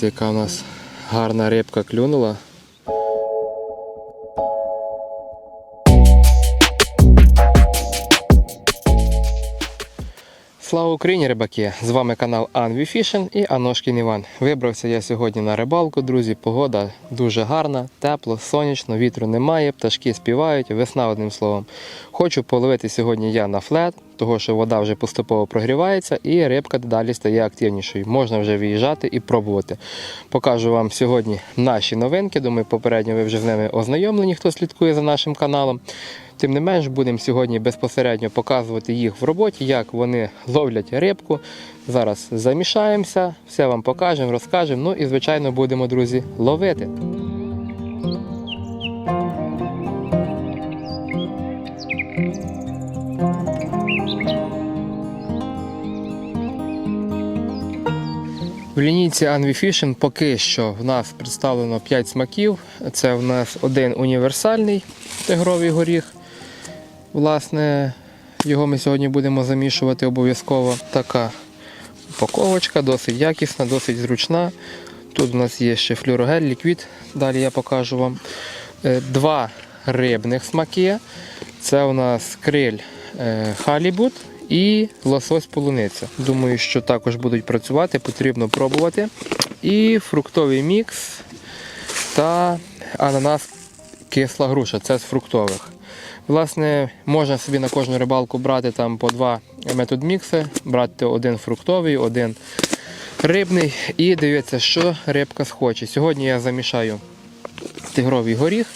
Дивіться, яка у нас гарна рибка клюнула. Слава Україні, рибаки! З вами канал Анві Fishing і Аношкін Іван. Вибрався я сьогодні на рибалку, друзі. Погода дуже гарна, тепло, сонячно, вітру немає, пташки співають, весна одним словом. Хочу половити сьогодні я на флет, того що вода вже поступово прогрівається і рибка дедалі стає активнішою. Можна вже виїжджати і пробувати. Покажу вам сьогодні наші новинки. Думаю, попередньо ви вже з ними ознайомлені, хто слідкує за нашим каналом. Тим не менш, будемо сьогодні безпосередньо показувати їх в роботі, як вони ловлять рибку. Зараз замішаємося, все вам покажемо, розкажемо. Ну і, звичайно, будемо, друзі, ловити. В лінійці Anvi Fishing поки що в нас представлено 5 смаків. Це в нас один універсальний тигровий горіх. Власне, його ми сьогодні будемо замішувати обов'язково. Така упаковочка, досить якісна, досить зручна. Тут у нас є ще флюрогель, ліквід, далі я покажу вам. Е, Два рибних смаки. Це у нас криль е, халібут і лосось полуниця. Думаю, що також будуть працювати, потрібно пробувати. І фруктовий мікс та ананас кисла груша. Це з фруктових. Власне, можна собі на кожну рибалку брати там по два метод мікси, брати один фруктовий, один рибний і дивитися, що рибка схоче. Сьогодні я замішаю тигровий горіх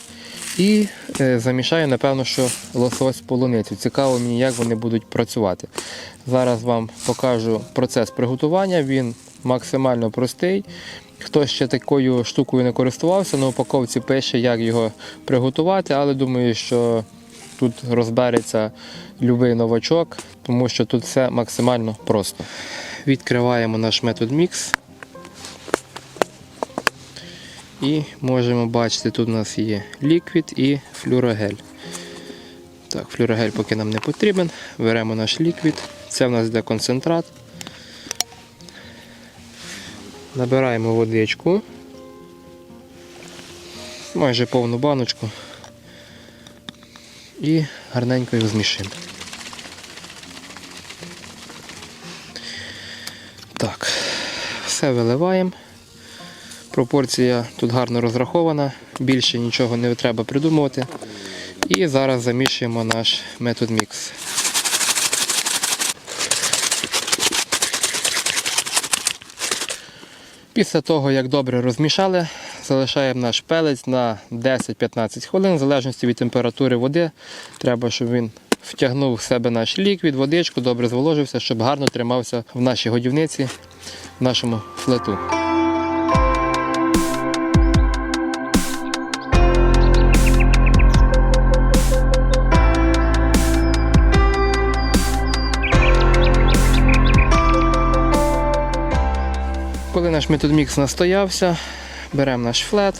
і е, замішаю, напевно, що лосось полуницю. Цікаво мені, як вони будуть працювати. Зараз вам покажу процес приготування. Він максимально простий. Хто ще такою штукою не користувався, на упаковці пише, як його приготувати, але думаю, що тут розбереться будь-який новачок, тому що тут все максимально просто. Відкриваємо наш метод мікс. І можемо бачити, тут у нас є ліквід і флюрогель. Так, флюрогель поки нам не потрібен. Беремо наш ліквід. Це в нас йде концентрат. Набираємо водичку. Майже повну баночку. І гарненько його змішимо. Так, все виливаємо. Пропорція тут гарно розрахована, більше нічого не треба придумувати. І зараз замішуємо наш метод мікс. Після того, як добре розмішали, залишаємо наш пелець на 10-15 хвилин, в залежності від температури води. Треба, щоб він втягнув в себе наш ліквід, водичку, добре зволожився, щоб гарно тримався в нашій годівниці, в нашому флету. Коли наш методмікс настоявся, беремо наш флет,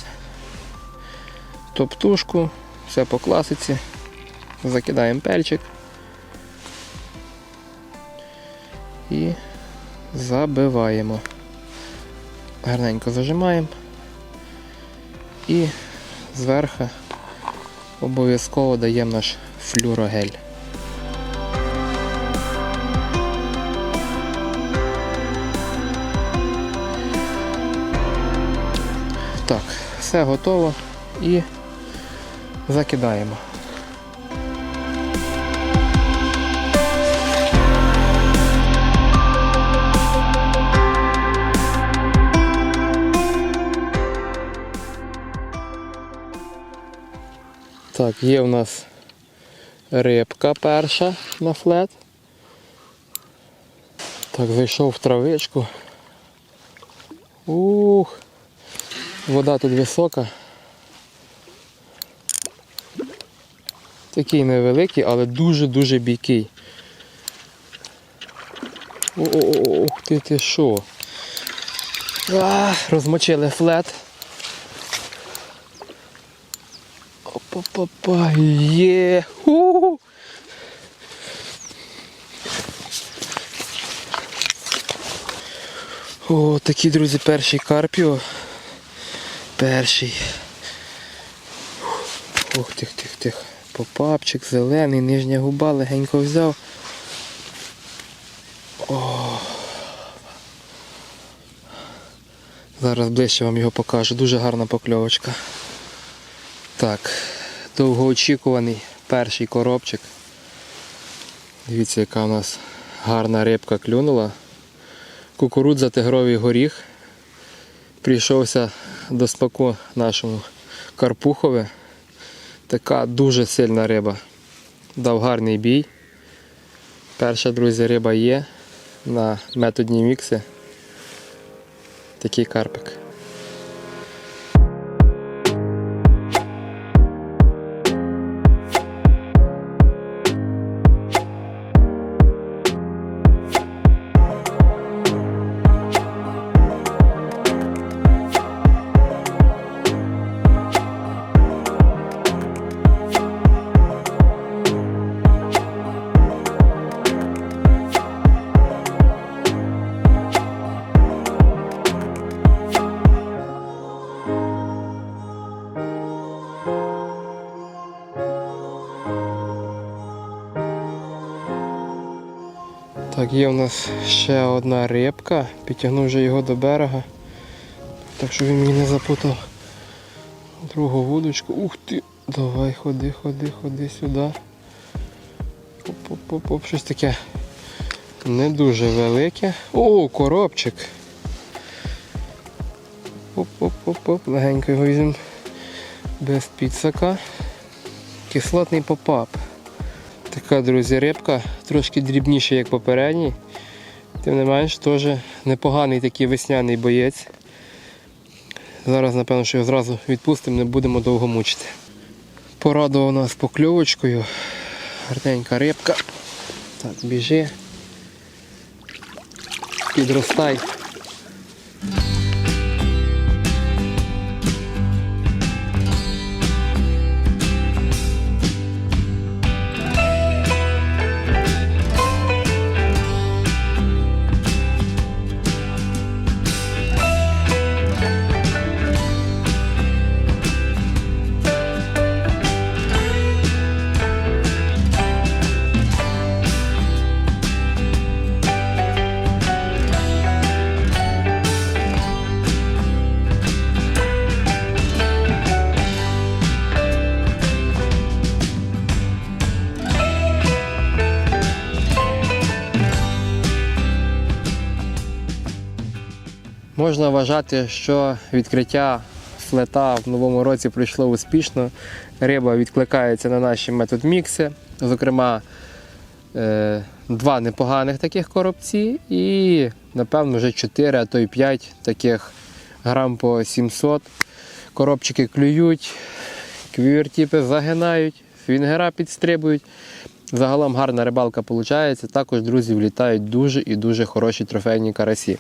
топтушку, все по класиці, закидаємо пельчик і забиваємо. Гарненько зажимаємо і зверху обов'язково даємо наш флюрогель. Все готово і закидаємо. Так, є в нас рибка перша на флет. Так, зайшов в травичку. Ух! Вода тут висока. Такий невеликий, але дуже-дуже бійкий. Ух ти ти що? А, розмочили флет. Опа-па-па, є. Ху-ху. О, такі, друзі, перший карпіо. Перший. Ох, тих, тих, тих. Попапчик, зелений, нижня губа, легенько взяв. О. Зараз ближче вам його покажу. Дуже гарна покльовочка. Так, довгоочікуваний перший коробчик. Дивіться, яка у нас гарна рибка клюнула. Кукурудза тигровий горіх. Прийшовся до спаку нашому Карпухове. Така дуже сильна риба. Дав гарний бій. Перша, друзі, риба є на методні мікси. Такий карпик. Так, є у нас ще одна рибка. Підтягнув вже його до берега. Так що він мені не запутав другу вудочку. Ух ти! Давай, ходи, ходи, ходи сюди. Оп-оп-оп, щось таке не дуже велике. О, коробчик. Оп-оп-оп-оп, легенько його візьмемо без підсака. Кислотний попап. Така, друзі, рибка, трошки дрібніша, як попередній. Тим не менш, теж непоганий такий весняний боєць. Зараз, напевно, що його зразу відпустимо, не будемо довго мучити. Порадував нас покльовочкою. Гарненька рибка. Так, біжи. Підростай. Можна вважати, що відкриття флета в новому році пройшло успішно. Риба відкликається на наші метод мікси. Зокрема, е, два непоганих таких коробці і, напевно, вже 4, а то й 5 таких грам по 700. Коробчики клюють, квівертіпи загинають, фінгера підстрибують. Загалом гарна рибалка виходить. Також, друзі, влітають дуже і дуже хороші трофейні карасі.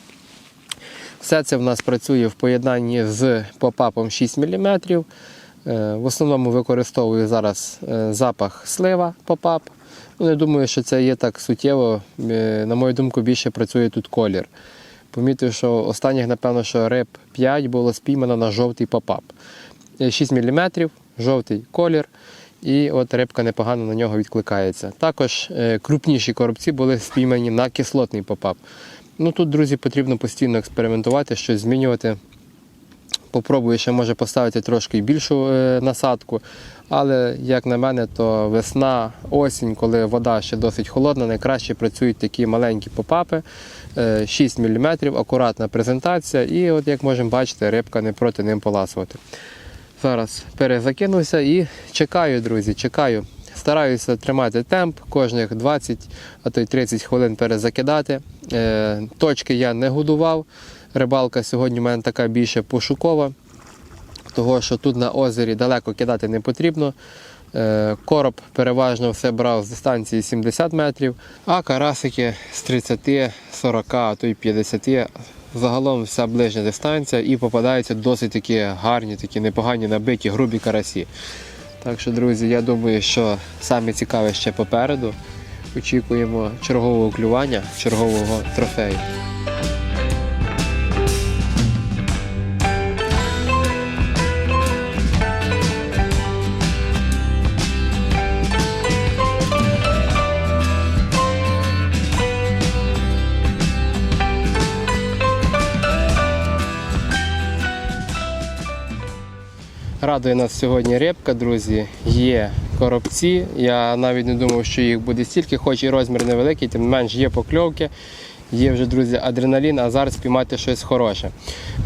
Все це в нас працює в поєднанні з попапом 6 мм. Е, В основному використовую зараз е, запах слива попап. Ну, Не думаю, що це є так суттєво. Е, На мою думку, більше працює тут колір. Помітив, що останніх, напевно, що риб 5 було спіймано на жовтий попап. Е, 6 мм, жовтий колір. І от рибка непогано на нього відкликається. Також крупніші коробці були спіймані на кислотний попап. Ну тут, друзі, потрібно постійно експериментувати, щось змінювати. Попробую ще може поставити трошки більшу е, насадку. Але, як на мене, то весна, осінь, коли вода ще досить холодна, найкраще працюють такі маленькі попапи, е, 6 мм, акуратна презентація, і от як можемо бачити, рибка не проти ним поласувати. Зараз перезакинувся і чекаю, друзі, чекаю. Стараюся тримати темп, кожних 20, а то й 30 хвилин перезакидати. Е, точки я не годував. Рибалка сьогодні в мене така більше пошукова, того що тут на озері далеко кидати не потрібно. Е, Короб переважно все брав з дистанції 70 метрів, а карасики з 30, 40, а то й 50. Загалом вся ближня дистанція і попадаються досить такі гарні, такі непогані набиті, грубі карасі. Так що, друзі, я думаю, що саме цікаве ще попереду. Очікуємо чергового клювання, чергового трофею. Радує нас сьогодні рибка, друзі. Є коробці. Я навіть не думав, що їх буде стільки, хоч і розмір невеликий, тим не менш є покльовки. Є вже, друзі, адреналін, а зараз спіймати щось хороше.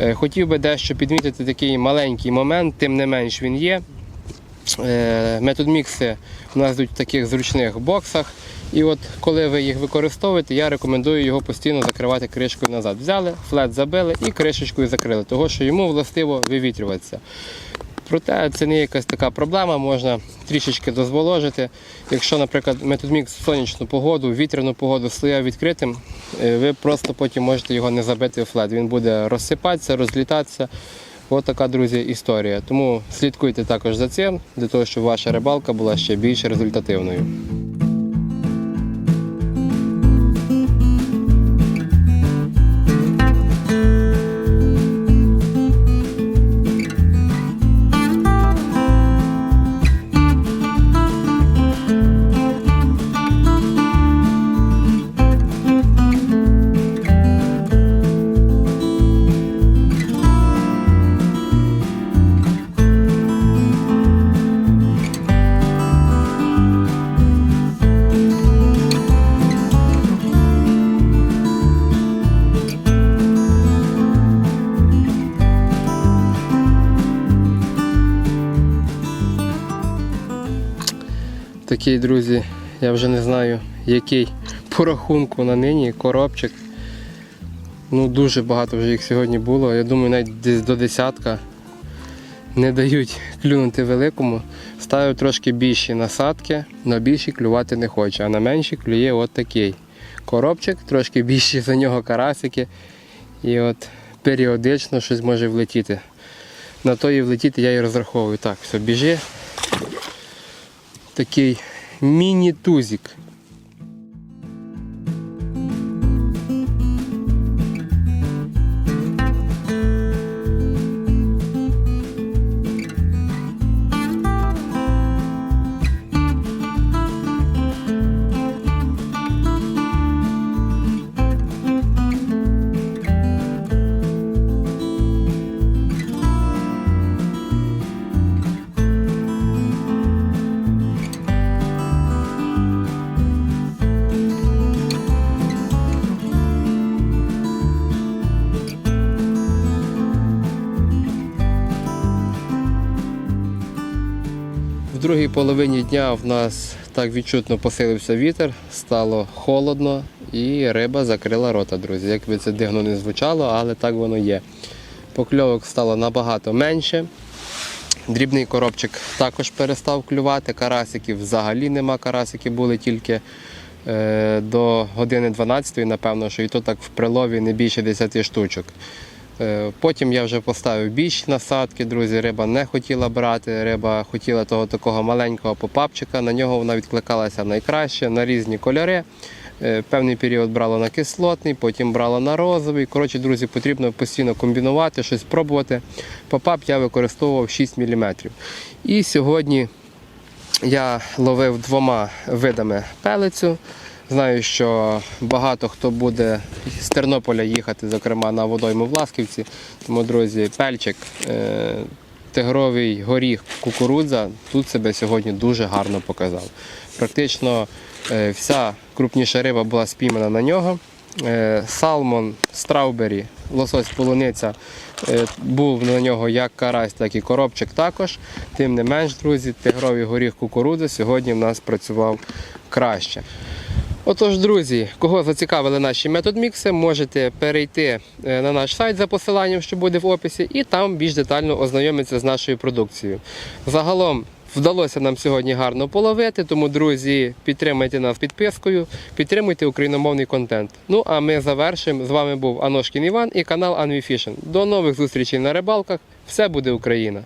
Е, Хотів би дещо підмітити такий маленький момент, тим не менш він є. Е, Метод мікси у нас йдуть в таких зручних боксах. І от коли ви їх використовуєте, я рекомендую його постійно закривати кришкою назад. Взяли, флет забили і кришечкою закрили, того що йому властиво вивітрюватися. Проте це не якась така проблема, можна трішечки дозволожити. Якщо, наприклад, методмікс в сонячну погоду, вітряну погоду стояв відкритим, е, ви просто потім можете його не забити в флет. Він буде розсипатися, розлітатися. Ось така, друзі, історія. Тому слідкуйте також за цим, для того, щоб ваша рибалка була ще більш результативною. Такий, друзі, я вже не знаю, який по рахунку на нині коробчик. Ну, дуже багато вже їх сьогодні було. Я думаю, навіть десь до десятка не дають клюнути великому. Ставив трошки більші насадки, на більші клювати не хоче, а на менші клює от такий коробчик, трошки більші за нього карасики. І от періодично щось може влетіти. На то і влетіти я і розраховую. Так, все, біжи. Такий міні-тузик. Другій половині дня в нас так відчутно посилився вітер, стало холодно і риба закрила рота, друзі. Як би це дивно не звучало, але так воно є. Покльовок стало набагато менше. Дрібний коробчик також перестав клювати. Карасиків взагалі нема. Карасики були тільки е, до години 12, напевно, що і то так в прилові не більше 10 штучок. Е, Потім я вже поставив більші насадки, друзі. Риба не хотіла брати, риба хотіла того такого маленького попапчика. На нього вона відкликалася найкраще на різні кольори. Е, Певний період брала на кислотний, потім брала на розовий. Коротше, друзі, потрібно постійно комбінувати, щось пробувати. Попап я використовував 6 мм. І сьогодні я ловив двома видами пелицю. Знаю, що багато хто буде з Тернополя їхати, зокрема на водойму в Ласківці. Тому, друзі, пельчик, е, тигровий горіх, кукурудза тут себе сьогодні дуже гарно показав. Практично е, вся крупніша риба була спіймана на нього. Е, Салмон, страубері, лосось полуниця був на нього як карась, так і коробчик також. Тим не менш, друзі, тигровий горіх кукурудзи сьогодні в нас працював краще. Отож, друзі, кого зацікавили наші метод-мікси, можете перейти е, на наш сайт за посиланням, що буде в описі, і там більш детально ознайомитися з нашою продукцією. Загалом вдалося нам сьогодні гарно половити, тому, друзі, підтримайте нас підпискою, підтримуйте україномовний контент. Ну а ми завершимо. З вами був Аношкін Іван і канал Анвіфішн. До нових зустрічей на рибалках. Все буде Україна!